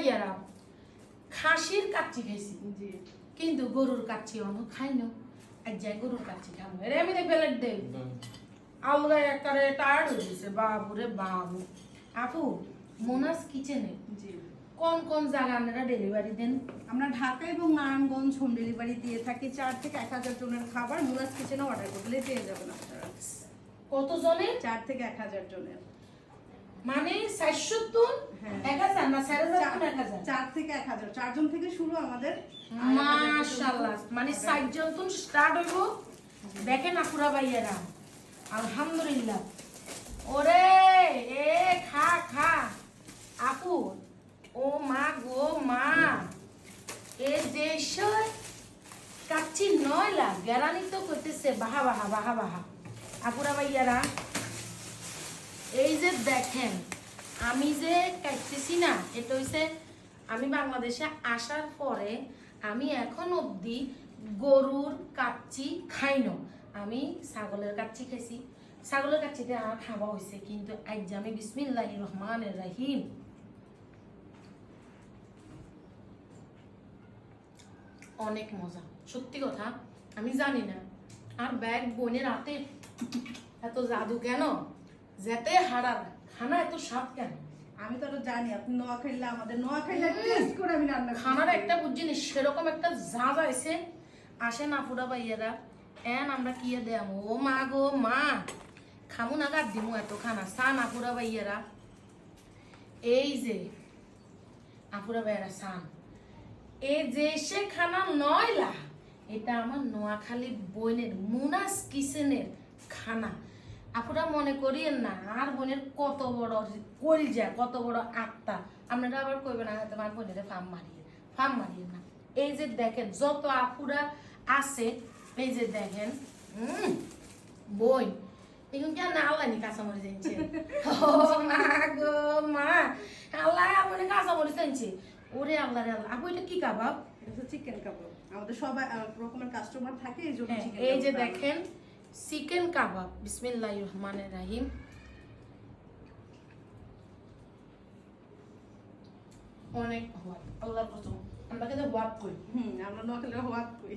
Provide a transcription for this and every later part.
ভাইয়ারা খাসির কাচ্চি খাইছি। কিন্তু গরুর কাচ্চি অন্য খাই না আর যাই গরুর কাচ্চি খাব এরে আমি দেখ বেলেট দেই। আলগা একবারে টায়ার্ড হয়ে গেছে। বাবু রে বাবু। আপু মোনাস কিচেনে। কোন কোন জায়গা আপনারা ডেলিভারি দেন? আমরা ঢাকা এবং নারায়ণগঞ্জ হোম ডেলিভারি দিয়ে থাকি। চার থেকে এক হাজার জনের খাবার মোনাস কিচেনে অর্ডার করলে পেয়ে যাবেন আপনারা। কত জনের চার থেকে এক হাজার জনের। মানে চারশো হ্যাঁ। এক হাজার না চার হাজার এক হাজার? চার থেকে এক হাজার। চারজন থেকে শুরু আমাদের। মাশাআল্লাহ। মানে চারজন তুন স্টার্ট হইব। দেখেন আপুরা ভাইয়েরা। আলহামদুলিল্লাহ। ওরে এ খা খা। আপু ও মা গো মা। এ দেশই কাচ্চি নয়লা গ্যারানি তো করতেছে। বাহা বাহা বাহা বাহা। আপুরা ভাইয়ারা এই যে দেখেন, আমি যে কাটতেছি না, এটা হইছে আমি বাংলাদেশে আসার পরে আমি এখন অবধি গরুর কাচ্চি খাই না আমি ছাগলের কাচ্চি খাইছি। ছাগলের কাচ্চিতে আমার খাওয়া হয়েছে কিন্তু আজ আমি বিসমিল্লাহ রহমান রাহিম। অনেক মজা, সত্যি কথা, আমি জানি না। আর ব্যাগ বোনের হাতে এত জাদু কেন? যেতে হারার খানা এত স্বাদ কেন? আমি তো জানি আপনি নোয়া খাইলে আমাদের নোয়া খাইলে টেস্ট করে আমি রান্না খানার একটা না সেরকম একটা ঝাঁজ আছে আসে না ফুরা ভাইয়ারা এন আমরা কি দেয়াম? ও মা গো মা! খামু না গাদ দিমু এত খানা। সা না ফুরা ভাইয়ারা। এই যে আপুরা ভাইয়ারা সান। এ যে সে খানা নয়লা এটা আমার নোয়াখালী বইনের মুনাস কিচেনের খানা। আপুরা মনে করিয়েন না আর বোনের কত বড় কলজা কত বড় আত্মা। আপনারা আবার কইবেন না তোমার বোনের ফার্ম মারিয়ে ফার্ম মারিয়ে না। এই যে দেখেন যত আপুরা আছে এই যে দেখেন বই। এখন কেন আল্লাহ কাঁচামরিচ এনেছে ও মা গো মা আল্লাহ আপনি কাঁচামরিচ এনেছে ওরে আল্লাহ রে আল্লাহ আপু এটা কি কাবাব? এটা চিকেন কাবাব। আমাদের সবাই রকমের কাস্টমার থাকে এই জন্য হ্যাঁ, এই যে দেখেন চিকেন কাবাব বিসমিল্লাহ রহমানের রাহিম অনেক আমরা কিন্তু হুম আমরা হওয়াত করি।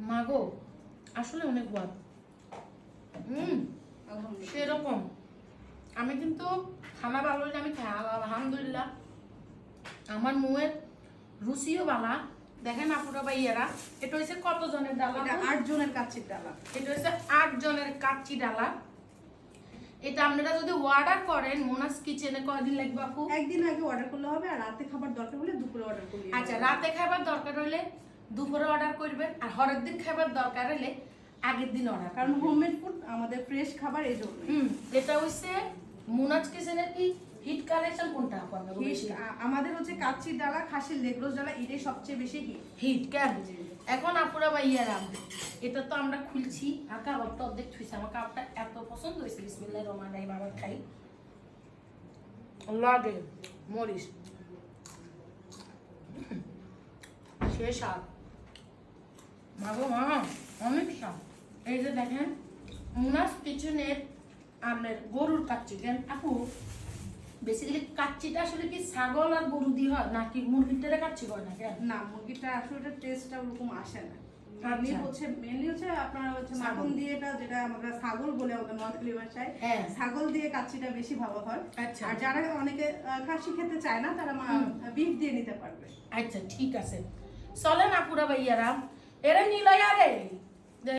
মাগো আসলে অনেক হুম সেরকম। আমি কিন্তু খানা ভালো আমি খাই আলহামদুলিল্লাহ। আমার মুয়ের রুচিও বালা। দেখেন আপুরা ভাইয়েরা এটা হচ্ছে কত জনের ডালা আট জনের কাচ্চির ডালা। এটা হচ্ছে আট জনের কাচ্চি ডালা। এটা আপনারা যদি অর্ডার করেন মোনাস কিচেনে কয়দিন লাগবে আপু? একদিন আগে অর্ডার করলে হবে আর রাতে খাবার দরকার হলে দুপুরে অর্ডার করলে আচ্ছা রাতে খাবার দরকার হলে দুপুরে অর্ডার করবেন আর হরের দিন খাবার দরকার হলে আগের দিন অর্ডার কারণ হোমমেড ফুড আমাদের ফ্রেশ খাবার এই জন্য হুম এটা হচ্ছে মোনাস কিচেনের কি? কালেকশন কোনটা আমাদের হচ্ছে ডালা খাসির ডালা এটাই সবচেয়ে বেশি হিট। হিট কেন? এখন আপুরা ভাইয়ারা এটা তো আমরা খুলছি আর কাবাবটা অর্ধেক আমার কাবাবটা এত পছন্দ হয়েছে বিসমিল্লাহ রহমান রাহিম আবার খাই। লাগে মরিচ। সে স্বাদ। মাগো মা অনেক স্বাদ। এই যে দেখেন মুনাস কিচেনের আপনার গরুর কাচ্চি কেন? আপু বেসিক্যালি কাচ্চিটা আসলে কি ছাগল আর গরু দিয়ে হয়? নাকি মুরগিটারে কাচ্চি করে না কেন না মুরগিটা আসলে টেস্টটা ওরকম আসে না। আচ্ছা। মেনলি হচ্ছে মেনলি হচ্ছে আপনার হচ্ছে। মাখন দিয়ে এটা যেটা আমরা ছাগল বলে আমাদের নোয়াখালী ভাষায়। হ্যাঁ। ছাগল দিয়ে কাচ্চিটা বেশি ভালো হয়। আচ্ছা। আর যারা অনেকে খাসি খেতে চায় না তারা বিফ দিয়ে নিতে পারবে। আচ্ছা ঠিক আছে। চলেন আপুরা ভাইয়ারা এরা নিলয়া রে